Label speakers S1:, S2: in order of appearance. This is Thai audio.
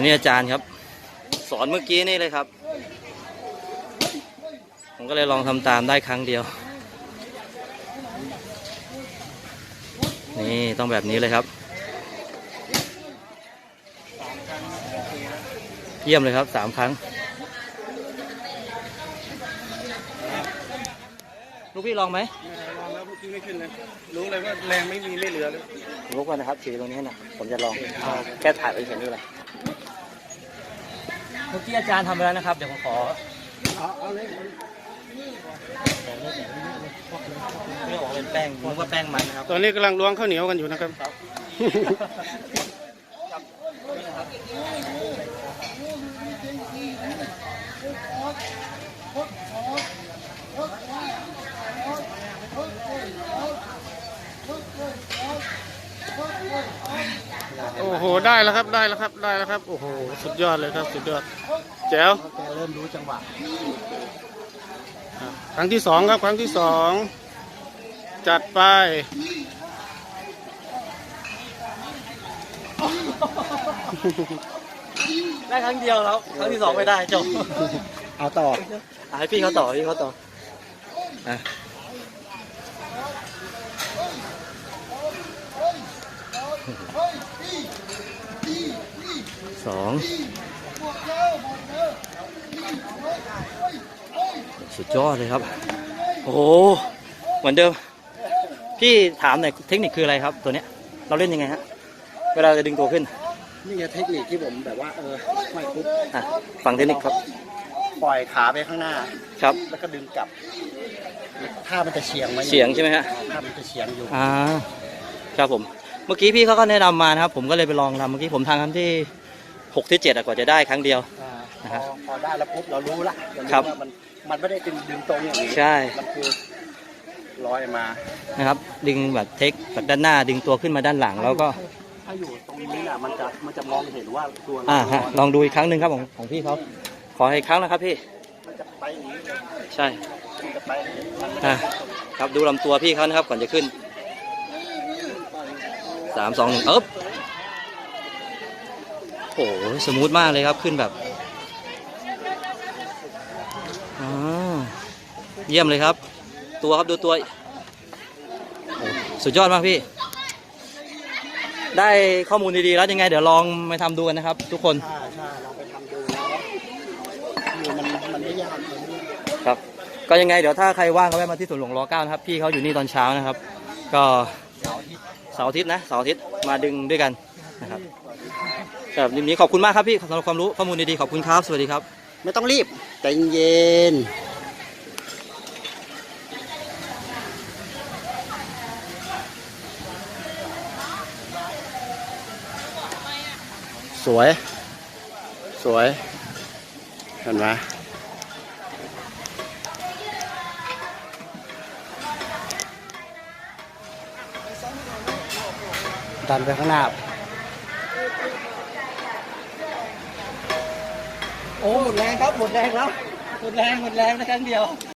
S1: อันนี้อาจารย์ครับ สอนเมื่อกี้นี่เลยครับ ผมก็เลยลองทำตามได้ครั้งเดียว นี่ต้องแบบนี้เลยครับ เยี่ยมเลยครับสามครั้ง ลูกพี่ลองไหม
S2: ลองแล้วเมื่อกี้ไม่ขึ้นเลยรู้เลยว่าแรงไม่มีไม่เหลือเลย
S1: ลุกก่อนนะครับถือตรงนี้นะผมจะลองเอาแค่ถ่ายไปเฉยนี่แหละ เมื่อกี้อาจารย์ทำไปแล้วนะครับ เดี๋ยวผมขอ
S2: เอาเอาเลย
S1: ไม่ออกเป็นแป้งผมว่าแป้งมันนะครับ
S2: ตอนนี้กำลังล้วงข้าวเหนียวกันอยู่นะครับ โอ้โหได้แล้วครับได้แล้วครับได้แล้วครับโอ้โหสุดยอดเลยครับสุดยอดแจ๋ว
S1: แกเริ่มรู้จังหวะ
S2: ครับครั้งที่สองครับครั้งที่สองจัดไป
S1: ได้ครั้งเดียวแล้วครั้งที่สองไม่ได้จบ
S2: เอาต่อ
S1: อะให้พี่เขาต่อพี่เขาต่ออะ สองสุดยอดเลยครับ โอ้โหเหมือนเดิม พี่ถามหน่อยเทคนิคคืออะไรครับ ตัวเนี้ยเราเล่นยังไงฮะ เวลาจะดึงตัวขึ้น
S3: นี่ไงเทคนิคที่ผมแบบว่าเออไม่ปุ๊บ
S1: อะฟังเทคนิคครับ
S3: ปล่อยขาไปข้างหน้า
S1: ครับ
S3: แล้วก็ดึงกลับท่ามันจะเฉียงไว้
S1: เสียงใช่ไหมฮะ
S3: ท่ามันจะเฉียงอยู่
S1: อ่าครับผมเมื่อกี้พี่เขาก็แนะนำมานะครับ ผมก็เลยไปลองทำเมื่อกี้ผมทำครั้งที่หกที่เจ็ดอะกว่าจะได้ครั้งเดียว
S3: อ่า
S1: นะ
S3: พ
S1: ครั
S3: อบพอได้แล้วปุ๊บเรารู้ละเรา
S1: ครับ
S3: ว่ามันมันไม่ได้ดึงดึงตรงอย่างนี้
S1: ใช่
S3: มันคือลอยมา
S1: นะครับ ดึงแบบเทคแบบด้านหน้าดึงตัวขึ้นมาด้านหลังแล้วก็
S3: ถ้าอยู่ตรงนี้น่ะมันจะมันจะมองเห็นว่าตัวเรา
S1: อ่าฮะ
S3: ลอย
S1: ลองดูอีกครั้งหนึ่งครับของของพี่เขาขออีกครั้งนะครับพี่
S3: มันจะไปอย่างนี้เลย
S1: ใช่
S3: มันจะไปอย่างนี้มันไม่
S1: อะ
S3: ได้
S1: ครับดูลำตัวพี่เขานะครับก่อนจะขึ้น สามสองหนึ่งเอ๊บโอ้โหสมูทมากเลยครับขึ้นแบบอเยี่ยมเลยครับ ตัวครับดูตัว สุดยอดมากพี่ ได้ข้อมูลดีๆแล้วยังไง เดี๋ยวลองไปทำดูกันนะครับ ทุกคน
S3: ใช่ใช่ลองไปทำดูแล้วคือมันมันไม่ยาก
S1: ครับ ก็ยังไงเดี๋ยวถ้าใครว่างก็แวะมาที่สวนหลวงรอเก้านะครับ พี่เขาอยู่นี่ตอนเช้านะครับ ก็ สาร์อาทิตย์นะเสาร์อาทิตย์มาดึงด้วยกันนะครับครับวันนี้ขอบคุณมากครับพี่สำหรับความรู้ข้อมูลดีๆขอบคุณครับ สวัสดีครับ
S3: ไม่ต้องรีบใจเย็นสวย สวย เห็นไหม ดันไปข้างหน้า
S1: โอ้หมดแรงครับหมดแรงแล้วหมดแรงหมดแรงนะครั้งเดียว